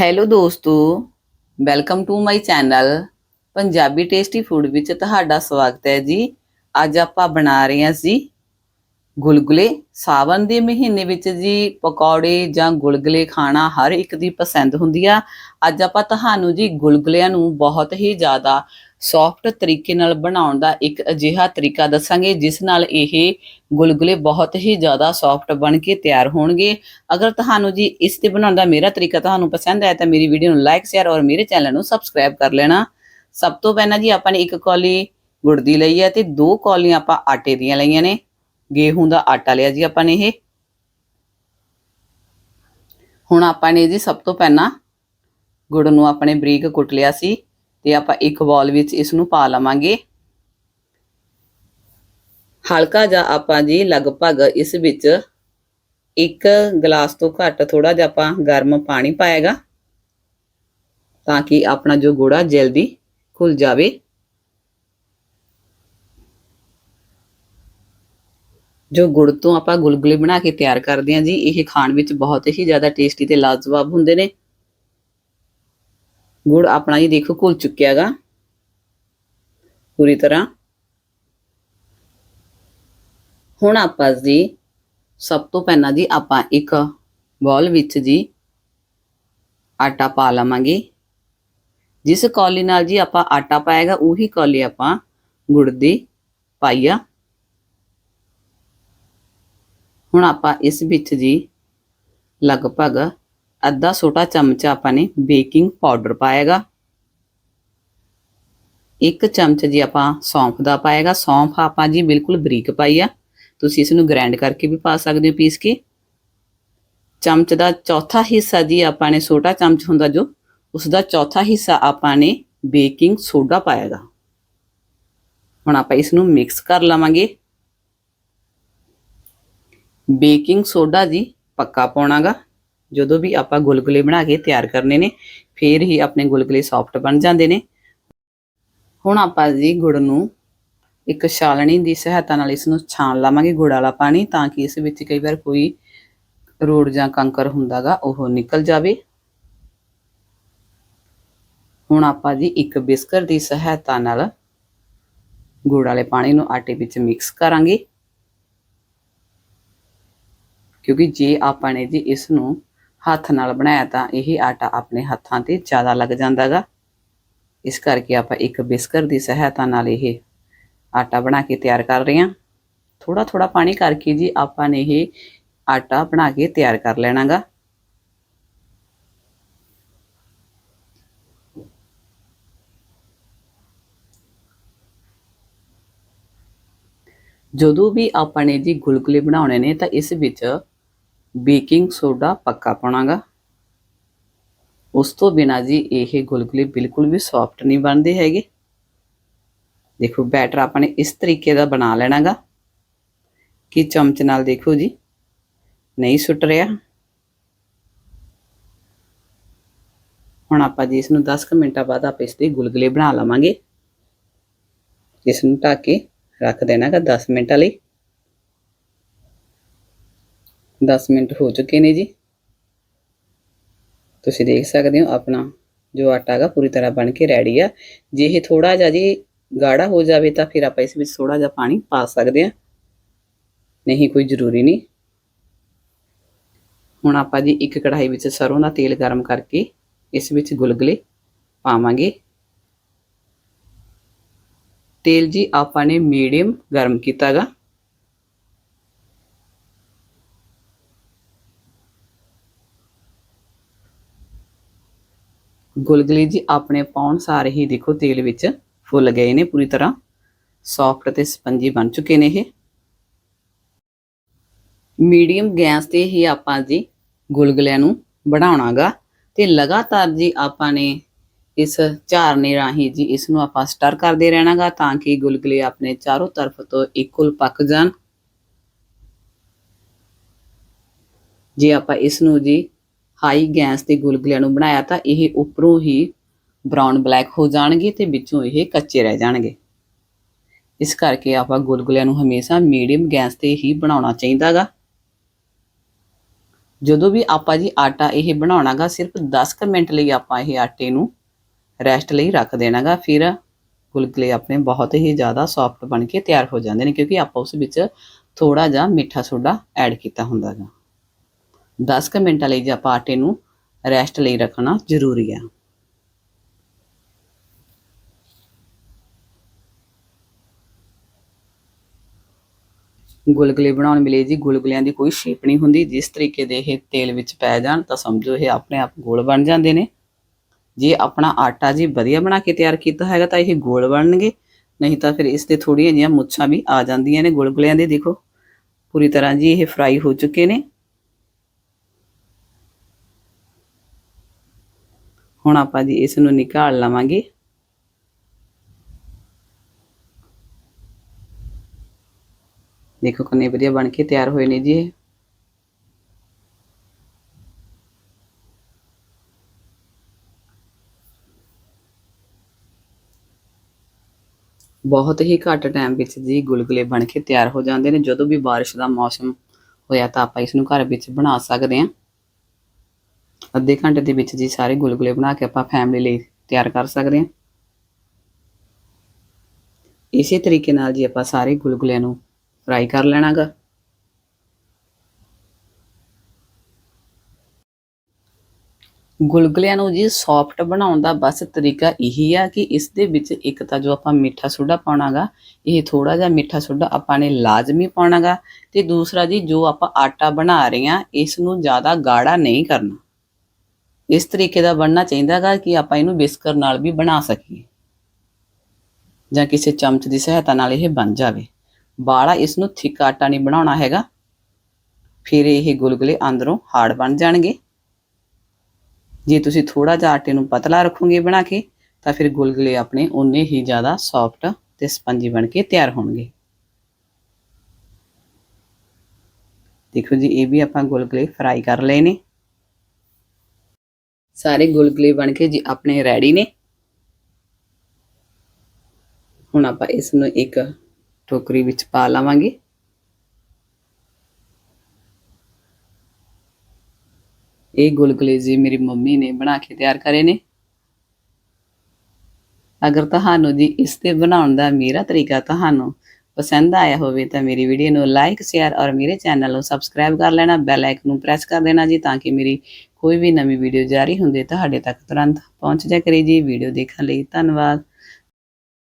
Hello ਦੋਸਤੋ welcome to my channel Punjabi tasty food ਵਿੱਚ ਤੁਹਾਡਾ ਸਵਾਗਤ ਹੈ ਜੀ। ਅੱਜ ਆਪਾਂ ਬਣਾ ਰਹੇ ਹਾਂ ਜੀ ਗੁਲਗੁਲੇ ਸਾਵਨ ਦੇ ਮਹੀਨੇ ਵਿੱਚ ਜੀ ਪਕੌੜੇ ਜਾਂ ਗੁਲਗੁਲੇ ਖਾਣਾ ਹਰ ਇੱਕ ਦੀ ਪਸੰਦ ਹੁੰਦੀ ਆ। ਅੱਜ ਆਪਾਂ ਤੁਹਾਨੂੰ ਜੀ ਗੁਲਗੁਲਿਆਂ ਨੂੰ ਬਹੁਤ ਹੀ ਜ਼ਿਆਦਾ ਸੌਫਟ ਤਰੀਕੇ ਨਾਲ ਬਣਾਉਣ ਦਾ ਇੱਕ ਅਜਿਹਾ ਤਰੀਕਾ ਦੱਸਾਂਗੇ, ਜਿਸ ਨਾਲ ਇਹ ਗੁਲਗੁਲੇ ਬਹੁਤ ਹੀ ਜ਼ਿਆਦਾ ਸੌਫਟ ਬਣ ਕੇ ਤਿਆਰ ਹੋਣਗੇ। ਅਗਰ ਤੁਹਾਨੂੰ ਜੀ ਇਸ ਤੇ ਬਣਾਉਣ ਦਾ ਮੇਰਾ ਤਰੀਕਾ ਤੁਹਾਨੂੰ ਪਸੰਦ ਆਇਆ, ਤਾਂ ਮੇਰੀ ਵੀਡੀਓ ਨੂੰ ਲਾਈਕ ਸ਼ੇਅਰ ਔਰ ਮੇਰੇ ਚੈਨਲ ਨੂੰ ਸਬਸਕ੍ਰਾਈਬ ਕਰ ਲੈਣਾ। ਸਭ ਤੋਂ ਪਹਿਲਾਂ ਜੀ ਆਪਾਂ ਨੇ ਇੱਕ ਕੌਲੀ ਗੁੜ ਦੀ ਲਈ ਹੈ ਤੇ ਦੋ ਕੌਲੀਆਂ ਆਪਾਂ ਆਟੇ ਦੀਆਂ ਲਈਆਂ ਨੇ। ਗੇਹੂੰ ਦਾ ਆਟਾ ਲਿਆ ਜੀ ਆਪਾਂ ਨੇ ਇਹ। ਹੁਣ ਆਪਾਂ ਨੇ ਜੀ ਸਭ ਤੋਂ ਪਹਿਲਾਂ ਗੁੜ ਨੂੰ ਆਪਣੇ ਬਰੀਕ ਕੁੱਟ ਲਿਆ ਸੀ। ਤੇ ਆਪਾਂ ਇੱਕ ਬਾਲ ਵਿੱਚ ਇਸ ਨੂੰ ਪਾ ਲਵਾਂਗੇ। ਹਲਕਾ ਜਿਹਾ ਆਪਾਂ ਜੀ ਲਗਭਗ ਇਸ ਵਿੱਚ ਇੱਕ ਗਲਾਸ ਤੋਂ ਘੱਟ ਥੋੜਾ ਜਿਹਾ ਆਪਾਂ ਗਰਮ ਪਾਣੀ ਪਾਏਗਾ ਤਾਂ ਕਿ ਆਪਣਾ ਜੋ ਗੁੜਾ ਜਲਦੀ ਖੁੱਲ ਜਾਵੇ। ਜੋ ਗੁੜ ਤੋਂ ਆਪਾਂ ਗੁਲਗੁਲੇ ਬਣਾ ਕੇ ਤਿਆਰ ਕਰਦੇ ਹਾਂ ਜੀ, ਇਹ ਖਾਣ ਵਿੱਚ ਬਹੁਤ ਹੀ ਜ਼ਿਆਦਾ ਟੇਸਟੀ ਤੇ ਲਾਜਵਾਬ ਹੁੰਦੇ ਨੇ। ਗੁੜ ਆਪਣਾ ਜੀ ਦੇਖੋ ਘੁਲ ਚੁੱਕਿਆਗਾ ਪੂਰੀ ਤਰ੍ਹਾਂ। ਹੁਣ ਆਪਾਂ ਜੀ, ਸਭ ਤੋਂ ਪਹਿਲਾਂ ਜੀ ਆਪਾਂ ਇੱਕ ਬਾਲ ਵਿੱਚ ਜੀ ਆਟਾ ਪਾ ਲਵਾਂਗੇ। ਜਿਸ ਕੌਲੀ ਨਾਲ ਜੀ ਆਪਾਂ ਆਟਾ ਪਾਏਗਾ ਉਹੀ ਕੌਲੀ ਆਪਾਂ ਗੁੜ ਦੀ ਪਾਈ ਆ। ਹੁਣ ਆਪਾਂ ਇਸ ਵਿੱਚ ਜੀ ਲਗਭਗ ਅੱਧਾ ਛੋਟਾ ਚਮਚ ਆਪਾਂ ਨੇ ਬੇਕਿੰਗ ਪਾਊਡਰ ਪਾਏਗਾ। ਇੱਕ ਚਮਚ ਜੀ ਆਪਾਂ ਸੌਂਫ ਦਾ ਪਾਏਗਾ। ਸੌਂਫ ਆਪਾਂ ਜੀ ਬਿਲਕੁਲ ਬਰੀਕ ਪਾਈ ਆ। ਤੁਸੀਂ ਇਸ ਨੂੰ ਗ੍ਰਾਈਂਡ ਕਰਕੇ ਵੀ ਪਾ ਸਕਦੇ ਹੋ ਪੀਸ ਕੇ। ਚਮਚ ਦਾ ਚੌਥਾ ਹਿੱਸਾ ਜੀ ਆਪਾਂ ਨੇ ਛੋਟਾ ਚਮਚ ਹੁੰਦਾ ਜੋ, ਉਸ ਦਾ ਚੌਥਾ ਹਿੱਸਾ ਆਪਾਂ ਨੇ ਬੇਕਿੰਗ ਸੋਡਾ ਪਾਏਗਾ। ਹੁਣ ਆਪਾਂ ਇਸ ਨੂੰ ਮਿਕਸ ਕਰ ਲਵਾਂਗੇ। ਬੇਕਿੰਗ ਸੋਡਾ ਜੀ ਪੱਕਾ ਪਾਉਣਾਗਾ। ਜਦੋਂ ਵੀ ਆਪਾਂ ਗੁਲਗੁਲੇ ਬਣਾ ਕੇ ਤਿਆਰ ਕਰਨੇ ਨੇ, ਫੇਰ ਹੀ ਆਪਣੇ ਗੁਲਗੁਲੇ ਸੌਫਟ ਬਣ ਜਾਂਦੇ ਨੇ। ਹੁਣ ਆਪਾਂ ਜੀ ਗੁੜ ਨੂੰ ਇੱਕ ਛਾਲਣੀ ਦੀ ਸਹਾਇਤਾ ਨਾਲ ਇਸ ਨੂੰ ਛਾਣ ਲਾਵਾਂਗੇ ਗੁੜ ਵਾਲਾ ਪਾਣੀ, ਤਾਂ ਕਿ ਇਸ ਵਿੱਚ ਕਈ ਵਾਰ ਕੋਈ ਰੋੜ ਜਾਂ ਕੰਕਰ ਹੁੰਦਾਗਾ ਉਹ ਨਿਕਲ ਜਾਵੇ। ਹੁਣ ਆਪਾਂ ਜੀ ਇੱਕ ਬਿਸਕਰ ਦੀ ਸਹਾਇਤਾ ਨਾਲ ਗੁੜ ਵਾਲੇ ਪਾਣੀ ਨੂੰ ਆਟੇ ਵਿੱਚ ਮਿਕਸ ਕਰਾਂਗੇ। ਕਿਉਂਕਿ ਜੇ ਆਪਾਂ ਨੇ ਜੀ ਇਸ ਨੂੰ ਹੱਥ ਨਾਲ ਬਣਾਇਆ ਤਾਂ ਇਹ ਆਟਾ ਆਪਣੇ ਹੱਥਾਂ ਤੇ ਜ਼ਿਆਦਾ ਲੱਗ ਜਾਂਦਾਗਾ। ਇਸ ਕਰਕੇ ਆਪਾਂ ਇੱਕ ਬਿਸਕਰ ਦੀ ਸਹਾਇਤਾ ਨਾਲ ਇਹ ਆਟਾ ਬਣਾ ਕੇ ਤਿਆਰ ਕਰ ਰਹੇ ਹਾਂ। ਥੋੜਾ ਥੋੜਾ ਪਾਣੀ ਕਰਕੇ ਜੀ ਆਪਾਂ ਨੇ ਇਹ ਆਟਾ ਬਣਾ ਕੇ ਤਿਆਰ ਕਰ ਲੈਣਾਗਾ। ਜਦੋਂ ਵੀ ਆਪਾਂ ਨੇ ਜੀ ਗੁਲਗੁਲੇ ਬਣਾਉਣੇ ਨੇ ਤਾਂ ਇਸ ਵਿੱਚ ਬੇਕਿੰਗ ਸੋਡਾ ਪੱਕਾ ਪਾਉਣਾਗਾ। ਉਸ ਤੋਂ ਬਿਨਾ ਜੀ ਇਹ ਗੁਲਗੁਲੇ ਬਿਲਕੁਲ ਵੀ ਸੌਫਟ ਨਹੀਂ ਬਣਦੇ ਹੈਗੇ। ਦੇਖੋ ਬੈਟਰ ਆਪਾਂ ਨੇ ਇਸ ਤਰੀਕੇ ਦਾ ਬਣਾ ਲੈਣਾਗਾ। ਕਿ ਚਮਚ ਨਾਲ ਦੇਖੋ ਜੀ, ਨਹੀਂ ਸੁੱਟ ਰਿਹਾ। ਹੁਣ ਆਪਾਂ ਜੀ ਇਸ ਨੂੰ 10 ਕੁ ਮਿੰਟਾਂ ਬਾਅਦ ਆਪਾਂ ਇਸ ਦੇ ਗੁਲਗੁਲੇ ਬਣਾ ਲਵਾਂਗੇ। ਇਸ ਨੂੰ ਢੱਕ ਕੇ ਰੱਖ ਦੇਣਾਗਾ 10 ਮਿੰਟਾਂ ਲਈ। 10 ਮਿੰਟ ਹੋ ਚੁੱਕੇ ਨੇ ਜੀ। ਤੁਸੀਂ ਦੇਖ ਸਕਦੇ ਹੋ ਆਪਣਾ ਜੋ ਆਟਾ ਹੈਗਾ ਪੂਰੀ ਤਰ੍ਹਾਂ ਬਣ ਕੇ ਰੈਡੀ ਆ। ਜੇ ਇਹ ਥੋੜਾ ਜਿਹਾ ਜੀ ਗਾੜਾ ਹੋ ਜਾਵੇ ਤਾਂ ਫਿਰ ਆਪਾਂ ਇਸ ਵਿੱਚ ਥੋੜਾ ਜਿਹਾ ਪਾਣੀ ਪਾ ਸਕਦੇ ਆ। ਨਹੀਂ, ਕੋਈ ਜ਼ਰੂਰੀ ਨਹੀਂ। ਹੁਣ ਆਪਾਂ ਜੀ ਇੱਕ ਕੜਾਹੀ ਵਿੱਚ ਸਰੋਂ ਦਾ ਤੇਲ ਗਰਮ ਕਰਕੇ ਇਸ ਵਿੱਚ ਗੁਲਗੁਲੇ ਪਾਵਾਂਗੇ। ਤੇਲ ਜੀ ਆਪਾਂ ਨੇ ਮੀਡੀਅਮ ਗਰਮ ਕੀਤਾਗਾ। ਗੁਲਗੁਲੇ ਜੀ, ਆਪਣੇ ਪਾਉਣ ਸਾਰੇ ਹੀ ਦੇਖੋ ਤੇਲ ਵਿੱਚ ਫੁੱਲ ਗਏ ਨੇ ਪੂਰੀ ਤਰ੍ਹਾਂ। ਸੌਫਟ ਤੇ ਸਪੰਜੀ ਬਣ ਚੁੱਕੇ ਨੇ ਇਹ। ਮੀਡੀਅਮ ਗੈਸ ਤੇ ਹੀ ਆਪਾਂ ਜੀ ਗੁਲਗੁਲਿਆਂ ਨੂੰ ਬਣਾਉਣਾਗਾ ਤੇ ਲਗਾਤਾਰ ਜੀ ਆਪਾਂ ਨੇ ਇਸ ਝਾਰਨੇ ਰਾਹੀਂ ਜੀ ਇਸ ਨੂੰ ਆਪਾਂ ਸਟਰ ਕਰਦੇ ਰਹਿਣਾਗਾ ਤਾਂ ਕਿ ਗੁਲਗੁਲੇ ਆਪਣੇ ਚਾਰੋਂ ਤਰਫ ਤੋਂ ਇਕੁਅਲ ਪੱਕ ਜਾਣ। ਜੇ ਆਪਾਂ ਇਸ ਨੂੰ ਜੀ ਹਾਈ ਗੈਸ ਤੇ ਗੁਲਗੁਲਿਆਂ ਨੂੰ ਬਣਾਇਆ ਤਾਂ ਇਹ ਉੱਪਰੋਂ ਹੀ ਬਰਾਊਨ ਬਲੈਕ ਹੋ ਜਾਣਗੇ ਤੇ ਵਿੱਚੋਂ ਇਹ ਕੱਚੇ ਰਹਿ ਜਾਣਗੇ। ਇਸ ਕਰਕੇ ਆਪਾਂ ਗੁਲਗੁਲਿਆਂ ਨੂੰ ਹਮੇਸ਼ਾ ਮੀਡੀਅਮ ਗੈਸ ਤੇ ਹੀ ਬਣਾਉਣਾ ਚਾਹੀਦਾਗਾ। ਜਦੋਂ ਵੀ ਆਪਾਂ ਜੀ ਆਟਾ ਇਹ ਬਣਾਉਣਾਗਾ, ਸਿਰਫ 10 ਕੁ ਮਿੰਟ ਲਈ ਆਪਾਂ ਇਹ ਆਟੇ ਨੂੰ ਰੈਸਟ ਲਈ ਰੱਖ ਦੇਣਾਗਾ, ਫਿਰ ਗੁਲਗੁਲੇ ਆਪਣੇ ਬਹੁਤ ਹੀ ਜ਼ਿਆਦਾ ਸੌਫਟ ਬਣ ਕੇ ਤਿਆਰ ਹੋ ਜਾਂਦੇ ਨੇ, ਕਿਉਂਕਿ ਆਪਾਂ ਉਸ ਵਿੱਚ ਥੋੜਾ ਜਿਹਾ ਮਿੱਠਾ ਸੋਡਾ ਐਡ ਕੀਤਾ ਹੁੰਦਾ ਹੈ 10 ਕੁ ਮਿੰਟਾਂ ਲਈ ਜੇ ਆਪਾਂ ਆਟੇ ਨੂੰ ਰੈਸਟ ਲਈ ਰੱਖਣਾ ਜ਼ਰੂਰੀ ਆ। ਗੁਲਗੁਲੇ ਬਣਾਉਣ ਮਿਲੇ ਜੀ ਗੁਲਗੁਲਿਆਂ ਦੀ ਕੋਈ ਸ਼ੇਪ ਨਹੀਂ ਹੁੰਦੀ। ਜਿਸ ਤਰੀਕੇ ਦੇ ਇਹ ਤੇਲ ਵਿੱਚ ਪੈ ਜਾਣ ਤਾਂ ਸਮਝੋ ਇਹ ਆਪਣੇ ਆਪ ਗੋਲ ਬਣ ਜਾਂਦੇ ਨੇ। ਜੇ ਆਪਣਾ ਆਟਾ ਜੀ ਵਧੀਆ ਬਣਾ ਕੇ ਤਿਆਰ ਕੀਤਾ ਹੈਗਾ ਤਾਂ ਇਹ ਗੋਲ ਬਣਨਗੇ। ਨਹੀਂ ਤਾਂ ਫਿਰ ਇਸ 'ਤੇ ਥੋੜੀਆਂ ਜਿਹੀਆਂ ਮੁੱਛਾਂ ਵੀ ਆ ਜਾਂਦੀਆਂ ਨੇ ਗੁਲਗੁਲਿਆਂ ਦੇ। ਦੇਖੋ, ਪੂਰੀ ਤਰ੍ਹਾਂ ਜੀ ਇਹ ਫਰਾਈ ਹੋ ਚੁੱਕੇ ਨੇ। ਹੁਣ ਆਪਾਂ ਜੀ ਇਸ ਨੂੰ ਨਿਕਾਲ ਲਵਾਂਗੇ। ਦੇਖੋ ਕਿੰਨੇ ਵਧੀਆ ਬਣ ਕੇ ਤਿਆਰ ਹੋਏ ਨੇ ਜੀ ਇਹ। ਬਹੁਤ ਹੀ ਘੱਟ ਟਾਈਮ ਵਿੱਚ ਜੀ ਗੁਲਗੁਲੇ ਬਣ ਕੇ ਤਿਆਰ ਹੋ ਜਾਂਦੇ ਨੇ। ਜਦੋਂ ਵੀ ਬਾਰਿਸ਼ ਦਾ ਮੌਸਮ ਹੋਇਆ ਤਾਂ ਆਪਾਂ ਇਸ ਨੂੰ ਘਰ ਵਿੱਚ ਬਣਾ ਸਕਦੇ ਹਾਂ। ਅੱਧੇ ਘੰਟੇ ਦੇ ਵਿੱਚ ਜੀ ਸਾਰੇ ਗੁਲਗੁਲੇ ਬਣਾ ਕੇ ਆਪਾਂ ਫੈਮਿਲੀ ਲਈ ਤਿਆਰ ਕਰ ਸਕਦੇ ਹਾਂ। ਇਸੇ ਤਰੀਕੇ ਨਾਲ ਜੀ ਆਪਾਂ ਸਾਰੇ ਗੁਲਗੁਲਿਆਂ ਨੂੰ ਫਰਾਈ ਕਰ ਲੈਣਾਗਾ। ਗੁਲਗੁਲਿਆਂ ਨੂੰ ਜੀ ਸੌਫਟ ਬਣਾਉਣ ਦਾ ਬਸ ਤਰੀਕਾ ਇਹੀ ਆ ਕਿ ਇਸ ਦੇ ਵਿੱਚ ਇੱਕ ਤਾਂ ਜੋ ਆਪਾਂ ਮਿੱਠਾ ਸੋਡਾ ਪਾਉਣਾਗਾ, ਇਹ ਥੋੜਾ ਜਿਹਾ ਮਿੱਠਾ ਸੋਡਾ ਆਪਾਂ ਨੇ ਲਾਜ਼ਮੀ ਪਾਉਣਾਗਾ ਤੇ ਦੂਸਰਾ ਜੀ ਜੋ ਆਪਾਂ ਆਟਾ ਬਣਾ ਰਹੇ ਆ ਇਸ ਨੂੰ ਜ਼ਿਆਦਾ ਗਾੜਾ ਨਹੀਂ ਕਰਨਾ। ਇਸ ਤਰੀਕੇ ਦਾ ਬਣਨਾ ਚਾਹੀਦਾਗਾ ਕਿ ਆਪਾਂ ਇਹਨੂੰ ਬਿਸਕਰ ਨਾਲ ਵੀ ਬਣਾ ਸਕੀਏ। ਜਾਂ ਕਿਸੇ ਚਮਚ ਦੀ ਸਹਾਇਤਾ ਨਾਲ ਇਹ ਬਣ ਜਾਵੇ। ਬਾਲਾ ਇਸ ਨੂੰ ਥਿਕ ਆਟਾ ਨਹੀਂ ਬਣਾਉਣਾ ਹੈਗਾ। ਫਿਰ ਇਹ ਗੁਲਗੁਲੇ ਅੰਦਰੋਂ ਹਾਰਡ ਬਣ ਜਾਣਗੇ। ਜੇ ਤੁਸੀਂ ਥੋੜਾ ਜਿਹਾ ਆਟੇ ਨੂੰ ਪਤਲਾ ਰੱਖੋਗੇ ਬਣਾ ਕੇ, ਤਾਂ ਫਿਰ ਗੁਲਗੁਲੇ ਆਪਣੇ ਉਨੇ ਹੀ ਜ਼ਿਆਦਾ ਸੌਫਟ ਤੇ ਸਪੰਜੀ ਬਣ ਕੇ ਤਿਆਰ ਹੋਣਗੇ। ਦੇਖੋ ਜੀ, ਇਹ ਵੀ ਆਪਾਂ ਗੁਲਗੁਲੇ ਫਰਾਈ ਕਰ ਲਏ ਨੇ। ਸਾਰੇ ਗੁਲਗੁਲੇ ਬਣ ਕੇ ਜੀ ਆਪਣੇ ਰੈਡੀ ਨੇ। ਹੁਣ ਆਪਾਂ ਇਸ ਨੂੰ ਇੱਕ ਟੋਕਰੀ ਵਿੱਚ ਪਾ ਲਵਾਂਗੇ। ਇਹ ਗੁਲਗੁਲੇ ਜੀ ਮੇਰੀ ਮੰਮੀ ਨੇ ਬਣਾ ਕੇ ਤਿਆਰ ਕਰੇ ਨੇ। ਅਗਰ ਤੁਹਾਨੂੰ ਜੀ ਇਸ ਤੇ ਬਣਾਉਣ ਦਾ ਮੇਰਾ ਤਰੀਕਾ ਤੁਹਾਨੂੰ ਪਸੰਦ ਆਇਆ ਹੋਵੇ ਤਾਂ ਮੇਰੀ ਵੀਡੀਓ ਨੂੰ ਲਾਈਕ ਸ਼ੇਅਰ ਔਰ ਮੇਰੇ ਚੈਨਲ ਨੂੰ ਸਬਸਕ੍ਰਾਈਬ ਕਰ ਲੈਣਾ। ਬੈਲ ਆਈਕਨ ਨੂੰ ਪ੍ਰੈਸ ਕਰ ਦੇਣਾ ਜੀ ਤਾਂ ਕਿ ਮੇਰੀ ਕੋਈ ਵੀ ਨਵੀਂ ਵੀਡੀਓ ਜਾਰੀ ਹੁੰਦੇ ਤੁਹਾਡੇ ਤੱਕ ਤੁਰੰਤ ਪਹੁੰਚ ਜਾ ਕਰੇ ਜੀ ਵੀਡੀਓ ਦੇਖਣ ਲਈ ਧੰਨਵਾਦ।